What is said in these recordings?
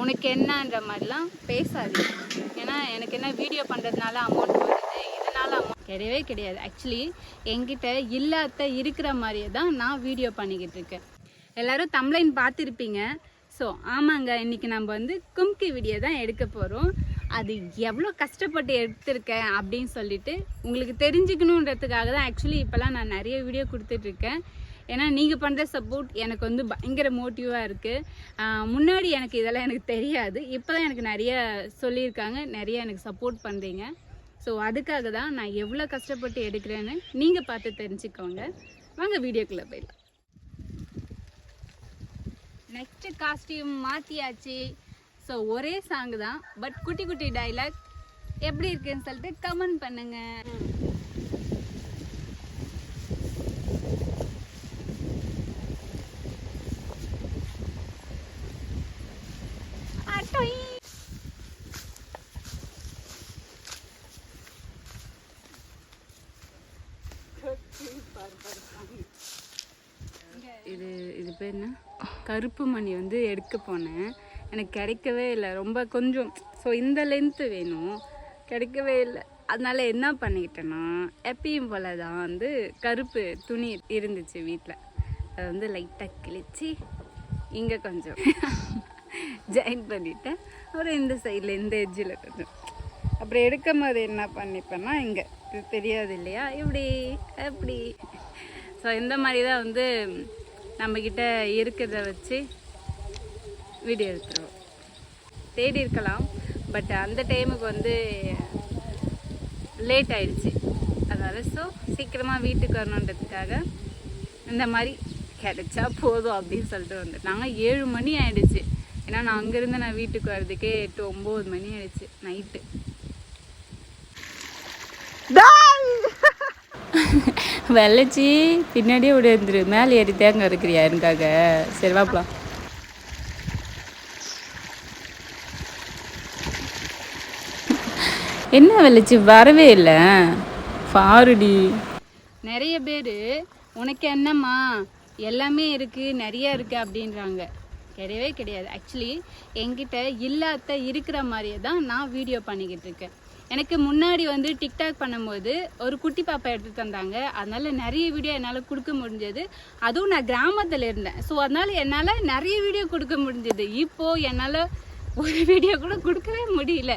உனக்கு என்னன்ற மாதிரிலாம் பேசாது ஏன்னா எனக்கு என்ன வீடியோ பண்ணுறதுனால அமௌண்ட் வருது இதனால அமௌண்ட் கிடையவே கிடையாது. ஆக்சுவலி என்கிட்ட இல்லாத இருக்கிற மாதிரியே தான் நான் வீடியோ பண்ணிக்கிட்டு இருக்கேன். எல்லாரும் தம்ளைன் பார்த்துருப்பீங்க. ஸோ ஆமாங்க இன்னைக்கு நம்ம வந்து கும்கி வீடியோ தான் எடுக்க போகிறோம் அது எவ்வளோ கஷ்டப்பட்டு எடுத்திருக்கேன் அப்படின்னு சொல்லிட்டு உங்களுக்கு தெரிஞ்சுக்கணுன்றதுக்காக தான் ஆக்சுவலி இப்போல்லாம் நான் நிறைய வீடியோ கொடுத்துட்ருக்கேன் ஏன்னா நீங்கள் பண்ணுற சப்போர்ட் எனக்கு வந்து பயங்கர மோட்டிவாக இருக்குது முன்னாடி எனக்கு இதெல்லாம் எனக்கு தெரியாது. இப்போ தான் எனக்கு நிறைய சொல்லியிருக்காங்க. நிறைய எனக்கு சப்போர்ட் பண்ணுறீங்க ஸோ அதுக்காக தான் நான் எவ்வளோ கஷ்டப்பட்டு எடுக்கிறேன்னு நீங்கள் பார்த்து தெரிஞ்சுக்கோங்க. வாங்க வீடியோக்குள்ளே போயிடலாம். நெக்ஸ்ட்டு காஸ்டியூம் மாற்றியாச்சு ஸோ ஒரே சாங் தான். பட் குட்டி குட்டி டைலாக் எப்படி இருக்குன்னு சொல்லிட்டு கமெண்ட் பண்ணுங்கள் இது இது பேர் என்ன? கருப்பு மணி வந்து எடுக்க போனேன். எனக்கு கிடைக்கவே இல்லை. ரொம்ப கொஞ்சம் ஸோ இந்த லென்த்து வேணும். கிடைக்கவே இல்லை. அதனால என்ன பண்ணிக்கிட்டேன்னா எப்பயும் போல தான் வந்து கருப்பு துணி இருந்துச்சு வீட்டில் அதை வந்து லைட்டாக கிழிச்சு இங்கே கொஞ்சம் ஜாயின் பண்ணிட்டேன். அப்புறம் இந்த சைடில் இந்த எட்ஜில் கொஞ்சம். அப்புறம் எடுக்கும் போது என்ன பண்ணிப்பேன்னா இங்கே. இது தெரியாது இல்லையா? இப்படி அப்படி. ஸோ இந்த மாதிரி தான் வந்து நம்மக்கிட்ட இருக்கிறத வச்சு வீடியோ எடுத்துருவோம். தேடி இருக்கலாம் பட் அந்த டைமுக்கு வந்து லேட் ஆயிடுச்சு. அதனால் ஸோ சீக்கிரமாக வீட்டுக்கு வரணுன்றதுக்காக இந்த மாதிரி கிடைச்சா போதும் அப்படின்னு சொல்லிட்டு வந்து நாங்கள் ஏழு மணி ஆயிடுச்சு. ஏன்னா நான் அங்கேருந்து நான் வீட்டுக்கு வர்றதுக்கே எட்டு ஒம்பது மணி ஆயிடுச்சு நைட்டு வெள்ளச்சி பின்னாடியே விட இருந்துரு மேலே ஏறி தேங்க இருக்கிறியா எனக்காக. சரி வாப்பலாம் என்ன வெள்ளச்சி? வரவே இல்லை. பாருடி. நிறைய பேர் உனக்கு என்னம்மா? எல்லாமே இருக்குது நிறையா இருக்குது அப்படின்றாங்க. கிடையவே கிடையாது. ஆக்சுவலி என்கிட்ட இல்லாத இருக்கிற மாதிரியே தான் நான் வீடியோ பண்ணிக்கிட்டு இருக்கேன். எனக்கு முன்னாடி வந்து டிக்டாக் பண்ணும்போது ஒரு குட்டி பாப்பா எடுத்து தந்தாங்க. அதனால நிறைய வீடியோ என்னால் கொடுக்க முடிஞ்சது. அதுவும் நான் கிராமத்தில் இருந்தேன். ஸோ அதனால என்னால் நிறைய வீடியோ கொடுக்க முடிஞ்சது. இப்போது என்னால் ஒரு வீடியோ கூட கொடுக்கவே முடியல.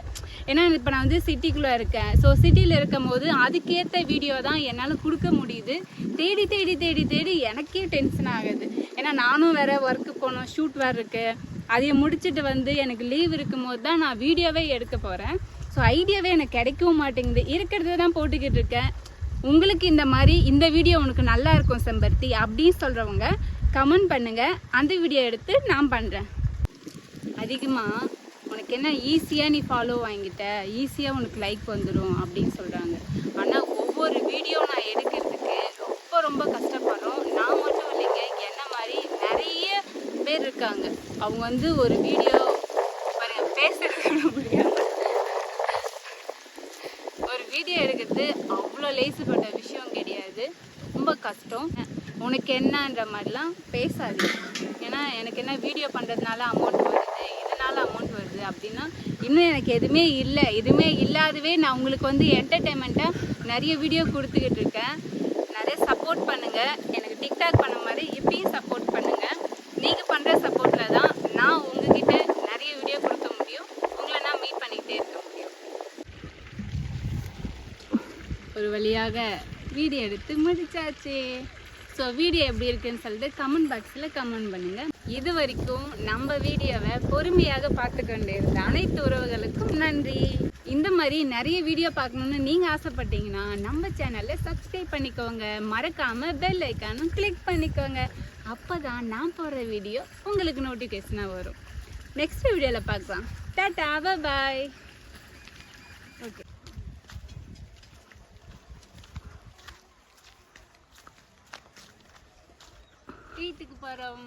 ஏன்னா இப்போ நான் வந்து சிட்டிக்குள்ளே இருக்கேன். ஸோ சிட்டியில் இருக்கும் போது அதுக்கேற்ற வீடியோ தான் என்னால் கொடுக்க முடியுது. தேடி தேடி தேடி தேடி எனக்கே டென்ஷன் ஆகுது. ஏன்னா நானும் வேறு ஒர்க்கு போகணும் ஷூட் வேறு இருக்குது அதையை முடிச்சுட்டு வந்து எனக்கு லீவ் இருக்கும்போது தான் நான் வீடியோவே எடுக்க போகிறேன் ஸோ ஐடியாவே எனக்கு கிடைக்கவும் மாட்டேங்குது. இருக்கிறத தான் போட்டுக்கிட்டு இருக்கேன். உங்களுக்கு இந்த மாதிரி இந்த வீடியோ உனக்கு நல்லா இருக்கும் செம்பருத்தி அப்படின்னு சொல்கிறவங்க கமெண்ட் பண்ணுங்கள் அந்த வீடியோ எடுத்து நான் பண்ணுறேன் அதிகமாக உனக்கு என்ன ஈஸியாக நீ ஃபாலோ வாங்கிட்ட? ஈஸியாக உனக்கு லைக் வந்துடும் அப்படின்னு சொல்கிறாங்க ஆனால் ஒவ்வொரு வீடியோ நான் எடுக்கிறதுக்கு ரொம்ப ரொம்ப கஷ்டப்படுறோம். நான் மட்டும் இல்லைங்க என்ன மாதிரி நிறைய பேர் இருக்காங்க. அவங்க வந்து ஒரு வீடியோ பாருங்க பேசுறது கூட முடியாது ஒரு வீடியோ எடுக்கிறது அவ்வளோ லேசுப்பட்ட விஷயம் கிடையாது. ரொம்ப கஷ்டம். உனக்கு என்னன்ற மாதிரிலாம் பேசாது ஏன்னா எனக்கு என்ன வீடியோ பண்ணுறதுனால அமௌண்ட் வருது இதனால அமௌண்ட் வருது அப்படின்னா இன்னும் எனக்கு எதுவுமே இல்லை. எதுவுமே இல்லாதவே நான் உங்களுக்கு வந்து என்டர்டெயின்மெண்ட்டாக நிறைய வீடியோ கொடுத்துக்கிட்டு இருக்கேன். நிறைய சப்போர்ட் பண்ணுங்கள் எனக்கு டிக்டாக் பண்ண மாதிரி இப்பயும் சப்போர்ட் பண்ணுங்கள் நீங்கள் பண்ணுற சப்போர்ட்டில் தான் நான் உங்ககிட்ட நிறைய வீடியோ கொடுக்க முடியும் உங்களை நான் மீட் பண்ணிக்கிட்டே இருக்க முடியும் ஒரு வழியாக வீடியோ எடுத்து முடிச்சாச்சு. ஸோ வீடியோ எப்படி இருக்குன்னு சொல்லிட்டு கமெண்ட் பாக்ஸில் கமெண்ட் பண்ணுங்கள் இது வரைக்கும் நம்ம வீடியோவை பொறுமையாக பார்த்து கொண்டு இருந்த அனைத்து உறவுகளுக்கும் நன்றி. இந்த மாதிரி நிறைய வீடியோ பார்க்கணுன்னு நீங்கள் ஆசைப்பட்டீங்கன்னா நம்ம சேனலை சப்ஸ்கிரைப் பண்ணிக்கோங்க. மறக்காமல் பெல் ஐக்கானும் கிளிக் பண்ணிக்கோங்க. அப்போ தான் நான் போடுற வீடியோ உங்களுக்கு நோட்டிஃபிகேஷனாக வரும். நெக்ஸ்ட் வீடியோவில் பார்க்கலாம். டாட்டா பாய் வீட்டுக்கு போகிறோம்